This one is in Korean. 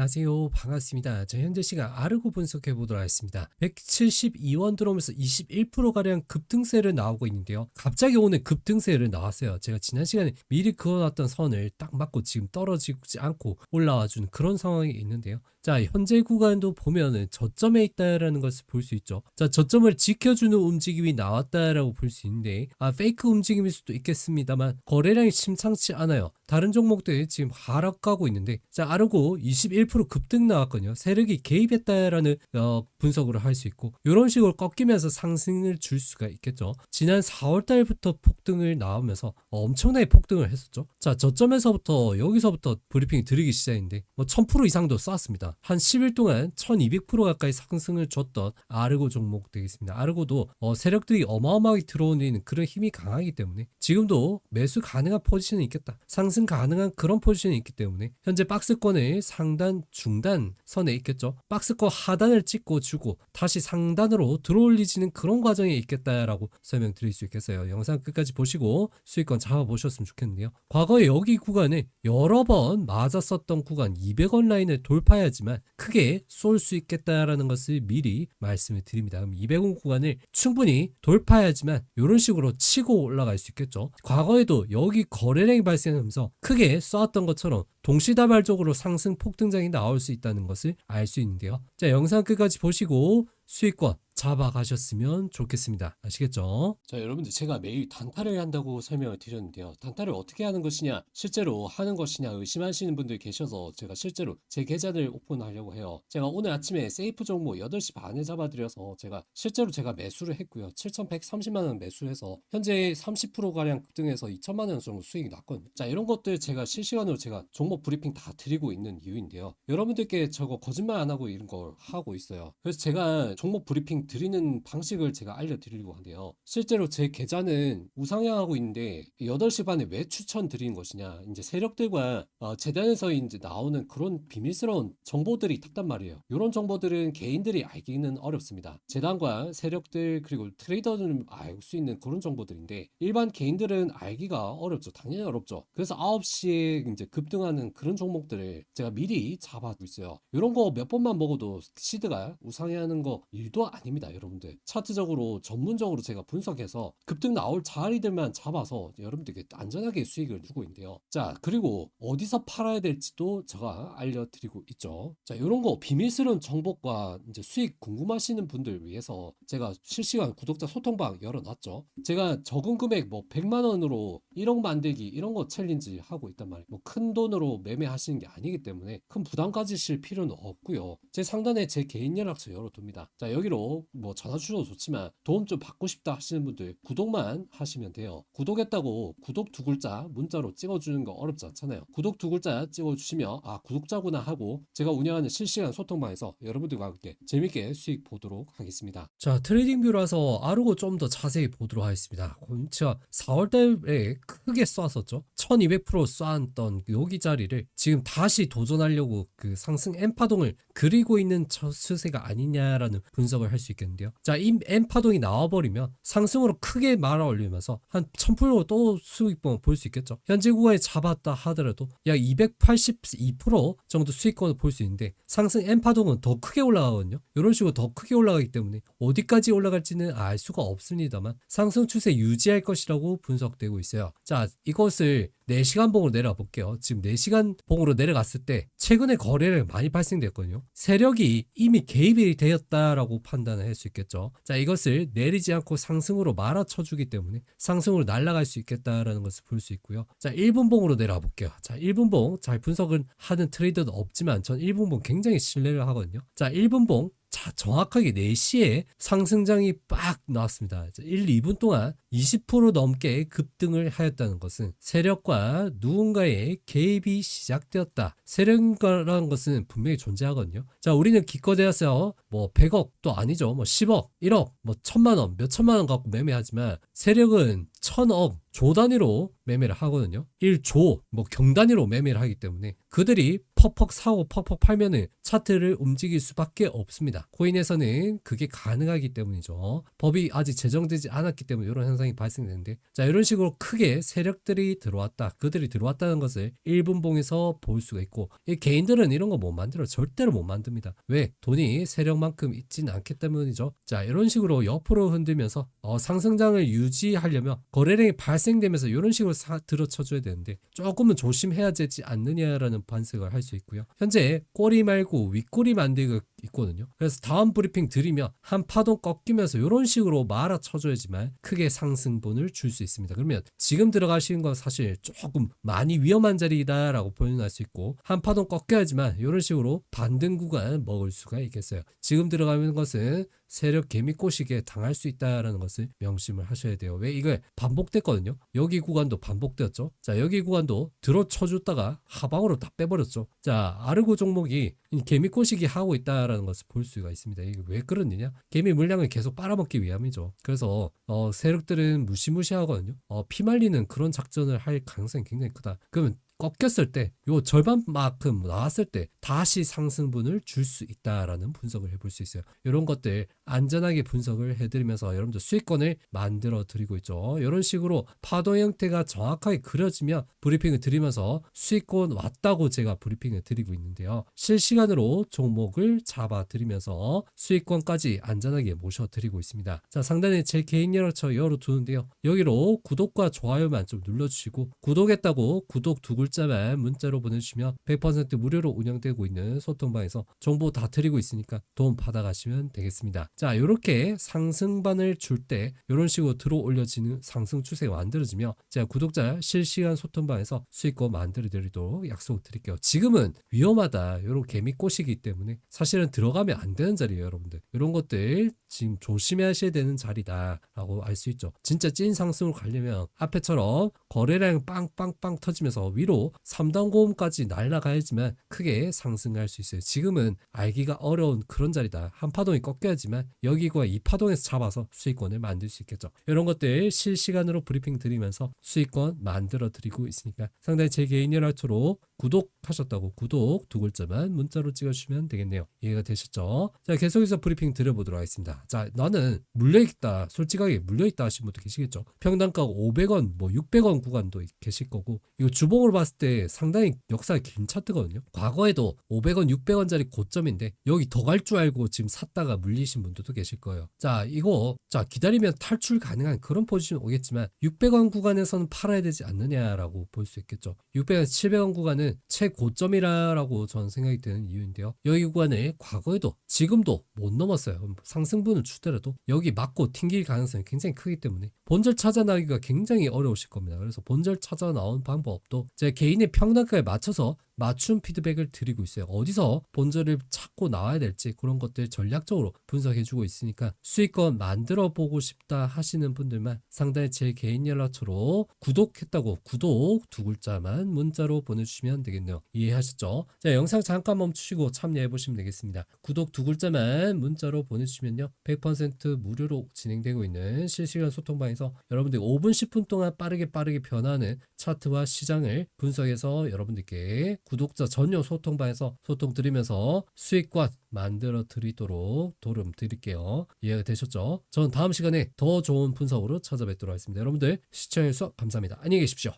안녕하세요. 반갑습니다. 자, 현재 시간 아르고 분석해 보도록 하겠습니다. 172원 들어오면서 21%가량 급등세를 나오고 있는데요. 갑자기 오늘 급등세를 나왔어요. 제가 지난 시간에 미리 그어놨던 선을 딱 맞고 지금 떨어지지 않고 올라와 주는 그런 상황이 있는데요. 자, 현재 구간도 보면은 저점에 있다라는 것을 볼 수 있죠. 자, 저점을 지켜주는 움직임이 나왔다라고 볼 수 있는데, 아, 페이크 움직임일 수도 있겠습니다만, 거래량이 심상치 않아요. 다른 종목들 지금 하락 가고 있는데, 자, 아르고 21% 급등 나왔거든요. 세력이 개입했다라는 어, 분석으로 할 수 있고, 이런 식으로 꺾이면서 상승을 줄 수가 있겠죠. 지난 4월 달부터 폭등을 나오면서 엄청나게 폭등을 했었죠. 자, 저점에서부터 여기서부터 브리핑 드리기 시작인데, 뭐 1000% 이상도 쐈습니다. 한 10일 동안 1200% 가까이 상승을 줬던 아르고 종목 되겠습니다. 아르고도 어, 세력들이 어마어마하게 들어오는 그런 힘이 강하기 때문에 지금도 매수 가능한 포지션이 있겠다. 상승 가능한 그런 포지션이 있기 때문에 현재 박스권을 상단, 중단 선에 있겠죠. 박스권 하단을 찍고 주고 다시 상단으로 들어올리지는 그런 과정에 있겠다라고 설명드릴 수 있겠어요. 영상 끝까지 보시고 수익권 잡아보셨으면 좋겠는데요. 과거에 여기 구간에 여러 번 맞았었던 구간 200원 라인을 돌파해야지 만 크게 쏠 수 있겠다라는 것을 미리 말씀을 드립니다. 그럼 200원 구간을 충분히 돌파해야지만 이런 식으로 치고 올라갈 수 있겠죠. 과거에도 여기 거래량이 발생하면서 크게 쏘았던 것처럼 동시다발적으로 상승 폭등장이 나올 수 있다는 것을 알 수 있는데요. 자, 영상 끝까지 보시고 수익권 잡아가셨으면 좋겠습니다. 아시겠죠? 자, 여러분들 제가 매일 단타를 한다고 설명을 드렸는데요. 단타를 어떻게 하는 것이냐, 실제로 하는 것이냐 의심하시는 분들 계셔서 제가 실제로 제 계좌를 오픈하려고 해요. 제가 오늘 아침에 세이프 종목 8시 반에 잡아드려서 제가 실제로 제가 매수를 했고요. 7,130만 원 매수해서 현재 30%가량 급등해서 2천만 원 정도 수익이 났거든요. 자, 이런 것들 제가 실시간으로 제가 종목 브리핑 다 드리고 있는 이유인데요. 여러분들께 저거 거짓말 안 하고 이런 걸 하고 있어요. 그래서 제가 종목 브리핑 드리는 방식을 제가 알려드리려고 한데요. 실제로 제 계좌는 우상향하고 있는데 8시 반에 왜 추천드리는 것이냐. 이제 세력들과 어, 재단에서 이제 나오는 그런 비밀스러운 정보들이 탔단 말이에요. 이런 정보들은 개인들이 알기는 어렵습니다. 재단과 세력들 그리고 트레이더들은 알 수 있는 그런 정보들인데 일반 개인들은 알기가 어렵죠. 당연히 어렵죠. 그래서 9시에 이제 급등하는 그런 종목들을 제가 미리 잡아두고 있어요. 이런 거 몇 번만 먹어도 시드가 우상향하는 거 일도 아닙니다, 여러분들. 차트적으로 전문적으로 제가 분석해서 급등 나올 자리들만 잡아서 여러분들께 안전하게 수익을 주고 있는데요. 자, 그리고 어디서 팔아야 될지도 제가 알려드리고 있죠. 자, 이런 거 비밀스러운 정보과 이제 수익 궁금하시는 분들 위해서 제가 실시간 구독자 소통방 열어놨죠. 제가 적은 금액 뭐 100만 원으로 1억 만들기 이런 거 챌린지 하고 있단 말이에요. 뭐 큰 돈으로 매매하시는 게 아니기 때문에 큰 부담 가지실 필요는 없고요. 제 상단에 제 개인 연락처 열어둡니다. 자, 여기로 뭐 전화 주셔도 좋지만 도움 좀 받고 싶다 하시는 분들 구독만 하시면 돼요. 구독했다고 구독 두 글자 문자로 찍어주는 거 어렵지 않잖아요. 구독 두 글자 찍어주시면 아 구독자구나 하고 제가 운영하는 실시간 소통방에서 여러분들과 함께 재밌게 수익 보도록 하겠습니다. 자 트레이딩 뷰라서 아르고 좀 더 자세히 보도록 하겠습니다. 제가 4월달에 크게 쐈었죠. 1200% 쐈던 여기 자리를 지금 다시 도전하려고 그 상승 N파동을 그리고 있는 추세가 아니냐라는 분석을 할 수 있겠는데요. 자, 이 N파동이 나와버리면 상승으로 크게 말아 올리면서 한 1000%또 수익권 볼수 있겠죠. 현재 구간에 잡았다 하더라도 약 282% 정도 수익권을 볼 수 있는데 상승 N파동은 더 크게 올라가거든요. 이런 식으로 더 크게 올라가기 때문에 어디까지 올라갈지는 알 수가 없습니다만 상승 추세 유지할 것이라고 분석되고 있어요. 자, 이것을 4시간 봉으로 내려가 볼게요. 지금 4시간 봉으로 내려갔을 때 최근에 거래를 많이 발생됐거든요. 세력이 이미 개입이 되었다라고 판단을 할 수 있겠죠. 자, 이것을 내리지 않고 상승으로 말아쳐 주기 때문에 상승으로 날아갈 수 있겠다라는 것을 볼 수 있고요. 자, 1분 봉으로 내려가 볼게요. 자, 1분 봉 잘 분석을 하는 트레이더도 없지만 전 1분 봉 굉장히 신뢰를 하거든요. 자, 1분 봉 자, 정확하게 4시에 상승장이 빡 나왔습니다. 1, 2분 동안 20% 넘게 급등을 하였다는 것은 세력과 누군가의 개입이 시작되었다. 세력이라는 것은 분명히 존재하거든요. 자, 우리는 기껏해서 뭐 100억도 아니죠. 뭐 10억, 1억, 뭐 천만 원, 몇 천만 원 갖고 매매하지만 세력은 천억, 조 단위로 매매를 하거든요. 1조, 뭐 경 단위로 매매를 하기 때문에 그들이 퍽퍽 사고 퍽퍽 팔면은 차트를 움직일 수밖에 없습니다. 코인에서는 그게 가능하기 때문이죠. 법이 아직 제정되지 않았기 때문에 이런 현상이 발생되는데 자 이런 식으로 크게 세력들이 들어왔다. 그들이 들어왔다는 것을 1분봉에서 볼 수가 있고 이 개인들은 이런 거 못 만들어 절대로 못 만듭니다. 왜? 돈이 세력만큼 있지는 않기 때문이죠. 자 이런 식으로 옆으로 흔들면서 어, 상승장을 유지하려면 거래량이 발생되면서 이런 식으로 사, 들어쳐줘야 되는데 조금은 조심해야 되지 않느냐라는 반색을 할 수 있고요. 현재 꼬리 말고 윗꼬리 만들고 있거든요. 그래서 다음 브리핑 드리면 한 파동 꺾이면서 이런 식으로 말아 쳐줘야지만 크게 상승분을 줄 수 있습니다. 그러면 지금 들어가시는 건 사실 조금 많이 위험한 자리다라고 표현할 수 있고 한 파동 꺾여야지만 이런 식으로 반등 구간 먹을 수가 있겠어요. 지금 들어가는 것은 세력 개미꼬시기에 당할 수 있다라는 것을 명심을 하셔야 돼요. 왜 이걸 반복됐거든요. 여기 구간도 반복되었죠. 자 여기 구간도 들어 쳐줬다가 하방으로 다 빼버렸죠. 자 아르고 종목이 이 개미꼬시기 하고 있다 라는 것을 볼 수가 있습니다. 이게 왜 그러느냐? 개미 물량을 계속 빨아먹기 위함이죠. 그래서 어, 세력들은 무시무시하거든요. 어, 피말리는 그런 작전을 할 가능성이 굉장히 크다. 그러면 꺾였을 때, 요 절반만큼 나왔을 때 다시 상승분을 줄 수 있다라는 분석을 해볼 수 있어요. 이런 것들 안전하게 분석을 해드리면서 여러분들 수익권을 만들어 드리고 있죠. 이런 식으로 파도 형태가 정확하게 그려지면 브리핑을 드리면서 수익권 왔다고 제가 브리핑을 드리고 있는데요. 실시간으로 종목을 잡아 드리면서 수익권까지 안전하게 모셔 드리고 있습니다. 자, 상단에 제 개인 연락처 열어 두는데요. 여기로 구독과 좋아요만 좀 눌러주시고 구독했다고 구독 두 글자 만 문자로 보내주시면 100% 무료로 운영되고 있는 소통방에서 정보 다 드리고 있으니까 도움 받아가시면 되겠습니다. 자, 이렇게 상승반을 줄 때 이런 식으로 들어 올려지는 상승 추세가 만들어지며 제가 구독자 실시간 소통방에서 수익권 만들어 드리도록 약속 드릴게요. 지금은 위험하다. 이런 개미 꽃이기 때문에 사실은 들어가면 안 되는 자리예요, 여러분들. 이런 것들 지금 조심하셔야 되는 자리다라고 알 수 있죠. 진짜 찐 상승을 가려면 앞에처럼 거래량 빵빵빵 터지면서 위로 3단 고음까지 날아가야지만 크게 상승할 수 있어요. 지금은 알기가 어려운 그런 자리다. 한 파동이 꺾여야지만 여기과 이 파동에서 잡아서 수익권을 만들 수 있겠죠. 이런 것들 실시간으로 브리핑 드리면서 수익권 만들어 드리고 있으니까 상당히 제 개인 연락처로 구독하셨다고 구독 두 글자만 문자로 찍어주시면 되겠네요. 이해가 되셨죠? 자 계속해서 브리핑 드려보도록 하겠습니다. 자 나는 물려있다 솔직하게 물려있다 하신 분도 계시겠죠. 평단가 500원 뭐 600원 구간도 계실 거고 이거 주봉으로 봤을 때 상당히 역사가 긴 차트거든요. 과거에도 500원 600원짜리 고점인데 여기 더 갈 줄 알고 지금 샀다가 물리신 분들도 계실 거예요. 자 이거 자 기다리면 탈출 가능한 그런 포지션 오겠지만 600원 구간에서는 팔아야 되지 않느냐라고 볼 수 있겠죠. 600원 700원 구간은 최고점이라고 저는 생각이 드는 이유인데요. 여기 구간을 과거에도 지금도 못 넘었어요. 상승분을 주더라도 여기 맞고 튕길 가능성이 굉장히 크기 때문에 본절 찾아 나기가 굉장히 어려우실 겁니다. 그래서 본절 찾아 나온 방법도 제 개인의 평단가에 맞춰서 맞춤 피드백을 드리고 있어요. 어디서 본절을 찾고 나와야 될지 그런 것들 전략적으로 분석해주고 있으니까 수익권 만들어 보고 싶다 하시는 분들만 상단에 제 개인 연락처로 구독했다고 구독 두 글자만 문자로 보내주시면 되겠네요. 이해하셨죠? 자 영상 잠깐 멈추시고 참여해 보시면 되겠습니다. 구독 두 글자만 문자로 보내주시면요 100% 무료로 진행되고 있는 실시간 소통방에서 여러분들 5분 10분 동안 빠르게 빠르게 변하는 차트와 시장을 분석해서 여러분들께 구독자 전용 소통방에서 소통 드리면서 수익권 만들어 드리도록 도움 드릴게요. 이해가 되셨죠? 저는 다음 시간에 더 좋은 분석으로 찾아뵙도록 하겠습니다. 여러분들 시청해주셔서 감사합니다. 안녕히 계십시오.